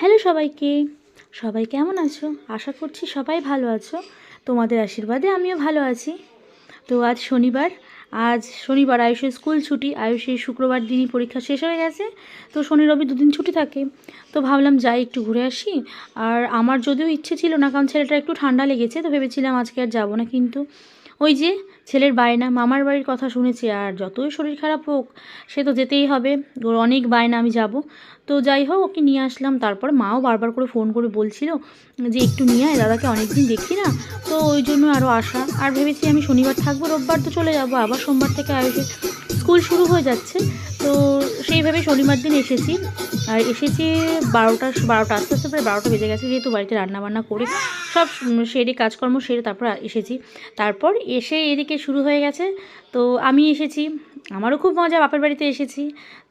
Hello সবাইকে। সবাই কেমন আছো? আশা করছি সবাই ভালো আছো। তোমাদের আশীর্বাদে আমিও ভালো আছি। তো আজ শনিবার আজ শনিবার আয়ুষের স্কুল ছুটি। আয়ুষের শুক্রবার দিনই পরীক্ষা শেষ হয়ে গেছে। তো শনি রবি দুদিন ছুটি থাকে। তো ভাবলাম যাই, একটু ঘুরে আসি। আর আমার যদিও ইচ্ছে ছিল না, কারণ ছেলেটা একটু ঠান্ডা লেগেছে, তো ভেবেছিলাম আজকে আর যাব না। কিন্তু ওই যে ছেলের বায়না, মামার বাড়ির কথা শুনেছি, আর যতই শরীর খারাপ হোক, সে তো যেতেই হবে। ওর অনেক বায়না, আমি যাব। তো যাই হোক, ওকে নিয়ে আসলাম। তারপর মাও বারবার করে ফোন করে বলছিল যে, একটু নিয়ে আয়, দাদাকে অনেকদিন দেখি না। তো ওই জন্য আরও আসা আর ভেবেছি আমি শনিবার থাকব, রোববার তো চলে যাব। আবার সোমবার থেকে আয়ুষের স্কুল শুরু হয়ে যাচ্ছে, তো সেইভাবে শনিবার দিন এসেছি। আর এসেছি বারোটা বারোটা আস্তে আস্তে প্রায় বারোটা বেজে গেছে, যেহেতু বাড়িতে রান্নাবান্না করে সব সেরে কাজকর্ম সেরে তারপর এসেছি। তারপর এসে এদিকে শুরু হয়ে গেছে। তো আমি এসেছি। আমারও খুব মজা, বাপের বাড়িতে এসেছি।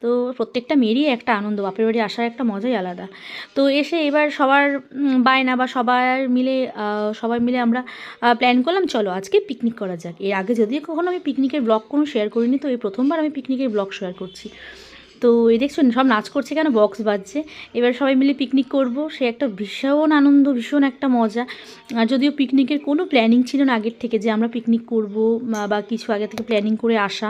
তো প্রত্যেকটা মেয়েরই একটা আনন্দ, বাপের বাড়ি আসার একটা মজাই আলাদা। তো এসে এবার সবার বায়না বা সবার মিলে সবাই মিলে আমরা প্ল্যান করলাম, চলো আজকে পিকনিক করা যাক। এর আগে যদিও কখনো আমি পিকনিকের ব্লগ কোনো শেয়ার করিনি, তো এই প্রথমবার আমি পিকনিকের ব্লগ শেয়ার করছি। তো এই দেখছ, সব নাচ করছে কেন? বক্স বাজছে। এবার সবাই মিলে পিকনিক করব। সে একটা ভীষণ আনন্দ, ভীষণ একটা মজা। আর যদিও পিকনিকের কোনো প্ল্যানিং ছিল না আগের থেকে যে আমরা পিকনিক করব বা কিছু আগে থেকে প্ল্যানিং করে আসা।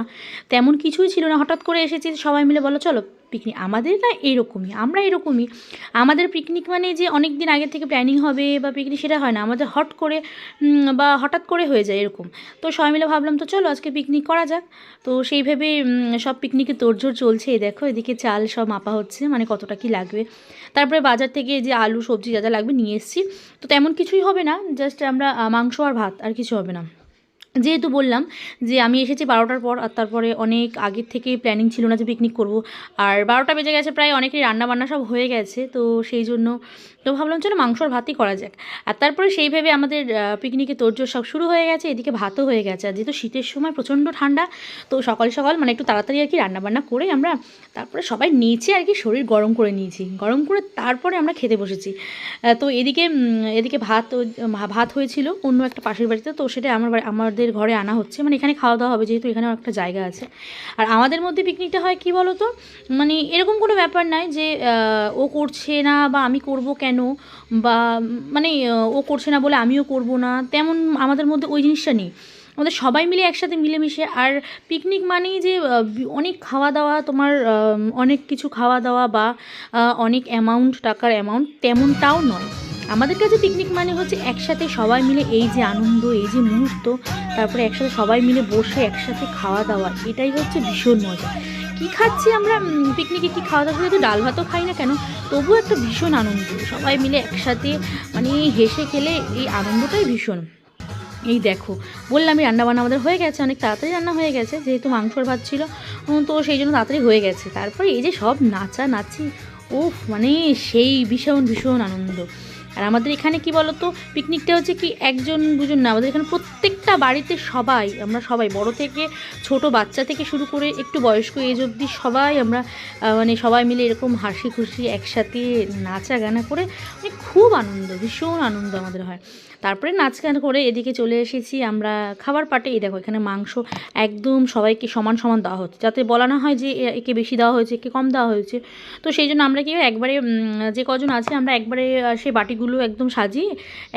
তেমন কিছুই ছিল না। হঠাৎ করে এসেছি সবাই মিলে বলো চলো পিকনিক আমাদের না এরকমই, আমরা এরকমই। আমাদের পিকনিক মানে যে অনেক দিন আগে থেকে প্ল্যানিং হবে বা পিকনিক সেটা হয় না, আমাদের হট করে বা হঠাৎ করে হয়ে যায় এরকম। তো সবাই মিলে ভাবলাম, তো চলো আজকে পিকনিক করা যাক। তো সেইভাবে সব পিকনিকে তোড়জোড় চলছে দেখো, এদিকে চাল সব মাপা হচ্ছে মানে কতটা কি লাগবে। তারপরে বাজার থেকে যে আলু, সবজি যা যা লাগবে নিয়ে এসেছি। তো তেমন কিছুই হবে না জাস্ট আমরা মাংস আর ভাত, আর কিছু হবে না। যেহেতু বললাম যে আমি এসেছি বারোটার পর আর তারপরে অনেক আগের থেকেই প্ল্যানিং ছিল না যে পিকনিক করব। আর বারোটা বেজে গেছে, প্রায় অনেকেই রান্না বান্না সব হয়ে গেছে, তো সেই জন্য তো ভাবলাম চলো মাংস আর ভাতই করা যাক। আর তারপরে সেই ভেবে আমাদের পিকনিকে তোড়জোড় সব শুরু হয়ে গেছে, এদিকে ভাতও হয়ে গেছে। আর যেহেতু শীতের সময় প্রচণ্ড ঠান্ডা, তো সকাল সকাল মানে একটু তাড়াতাড়ি আর কি রান্নাবান্না করে আমরা তারপরে সবাই নিচে আর কি শরীর গরম করে নিয়েছি। গরম করে তারপরে আমরা খেতে বসেছি। তো এদিকে এদিকে ভাত ভাত হয়েছিল অন্য একটা পাশের বাড়িতে, তো সেটা আমার বাড়ি- আমাদের ঘরে আনা হচ্ছে। মানে এখানে খাওয়া দাওয়া হবে যেহেতু এখানেও একটা জায়গা আছে। আর আমাদের মধ্যে পিকনিকটা হয় কি বলো তো মানে এরকম কোনো ব্যাপার নাই যে ও করছে না বা আমি করব কেন? বা মানে ও করছে না বলে আমিও করব না। তেমন আমাদের মধ্যে ওই জিনিসটা নেই। আমাদের সবাই মিলে একসাথে মিলেমিশে। আর পিকনিক মানেই যে অনেক খাওয়া দাওয়া, তোমার অনেক কিছু খাওয়া দাওয়া বা অনেক অ্যামাউন্ট টাকার অ্যামাউন্ট তেমনটাও নয়। আমাদের কাছে পিকনিক মানে হচ্ছে একসাথে সবাই মিলে এই যে আনন্দ, এই যে মুহূর্ত, তারপরে একসাথে সবাই মিলে বসে একসাথে খাওয়া দাওয়া, এটাই হচ্ছে ভীষণ মজা। কি খাচ্ছি আমরা? পিকনিকে কি খাওয়া দাওয়া? শুধু ডাল ভাতও খাই না কেন? তবুও একটা ভীষণ আনন্দ। সবাই মিলে একসাথে মানে হেসে খেলে এই আনন্দটাই ভীষণ। এই দেখো বললামই রান্নাবান্না আমাদের হয়ে গেছে, অনেক তাড়াতাড়ি রান্না হয়ে গেছে, যেহেতু মাংসর ভাত ছিল তো সেই জন্য তাড়াতাড়ি হয়ে গেছে। তারপরে এই যে সব নাচা নাচি উফ মানে সেই ভীষণ ভীষণ আনন্দ। আর আমাদের এখানে কি বলতো? পিকনিকটা হচ্ছে কি একজন দুজন না আমাদের এখানে প্রত্যেকটা বাড়িতে সবাই, আমরা সবাই, বড় থেকে ছোট বাচ্চা থেকে শুরু করে একটু বয়স্ক এজ অবধি সবাই আমরা মানে সবাই মিলে এরকম হাসি খুশি একসাথে নাচা গানা করে মানে খুব আনন্দ, ভীষণ আনন্দ আমাদের হয়। তারপরে নাচ গান করে এদিকে চলে এসেছি আমরা খাবার পাটে। এই দেখো, এখানে মাংস একদম সবাইকে সমান সমান দেওয়া হচ্ছে। যাতে বলা না হয় যে একে বেশি দেওয়া হয়েছে, একে কম দেওয়া হয়েছে। তো সেই জন্য আমরা কি একবারে যে কজন আছে আমরা একবারে সেই বাটিগুলো একদম সাজিয়ে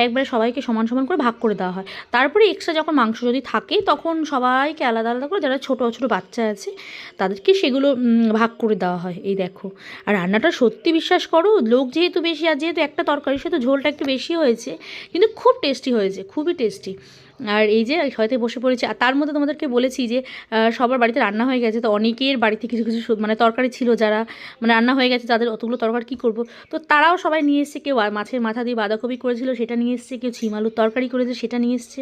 একবারে সবাইকে সমান সমান করে ভাগ করে দেওয়া হয়। তারপরে এক্সট্রা যখন মাংস যদি থাকে, তখন সবাইকে আলাদা আলাদা করে, যারা ছোটো ছোটো বাচ্চা আছে, তাদেরকে সেগুলো ভাগ করে দেওয়া হয়, এই দেখো। আর রান্নাটা সত্যি বিশ্বাস করো, লোক যেহেতু বেশি, আর যেহেতু একটা তরকারি সেহেতু ঝোলটা একটু বেশি হয়েছে, কিন্তু খুব টেস্টি হয়েছে, খুবই টেস্টি আর এই যে হয়তো বসে পড়েছি, আর তার মধ্যে তোমাদেরকে বলেছি যে সবার বাড়িতে রান্না হয়ে গেছে, তো অনেকের বাড়িতে কিছু কিছু মানে তরকারি ছিল যারা মানে রান্না হয়ে গেছে, তাদের অতগুলো তরকারি কী করব? তো তারাও সবাই নিয়ে এসছে, কেউ মাছের মাথা দিয়ে বাঁধাকপি করেছিল, সেটা নিয়ে এসছে, কেউ ছিম আলুর তরকারি করেছে, সেটা নিয়ে এসছে।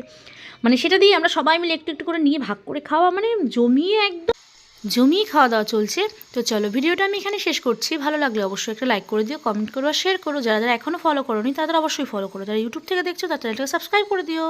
মানে সেটা দিয়ে আমরা সবাই মিলে একটু একটু করে নিয়ে ভাগ করে খাওয়া মানে জমিয়ে একদম জমিয়ে খাওয়া দাওয়া চলছে। তো চলো ভিডিওটা আমি এখানে শেষ করছি। ভালো লাগলে অবশ্যই একটা লাইক করে দিও কমেন্ট করো, আর শেয়ার করো। যারা যারা এখনও ফলো করোনি, তাদের অবশ্যই ফলো করো। যারা ইউটিউব থেকে দেখছ তার চ্যানেলটাকে সাবস্ক্রাইব করে দিও।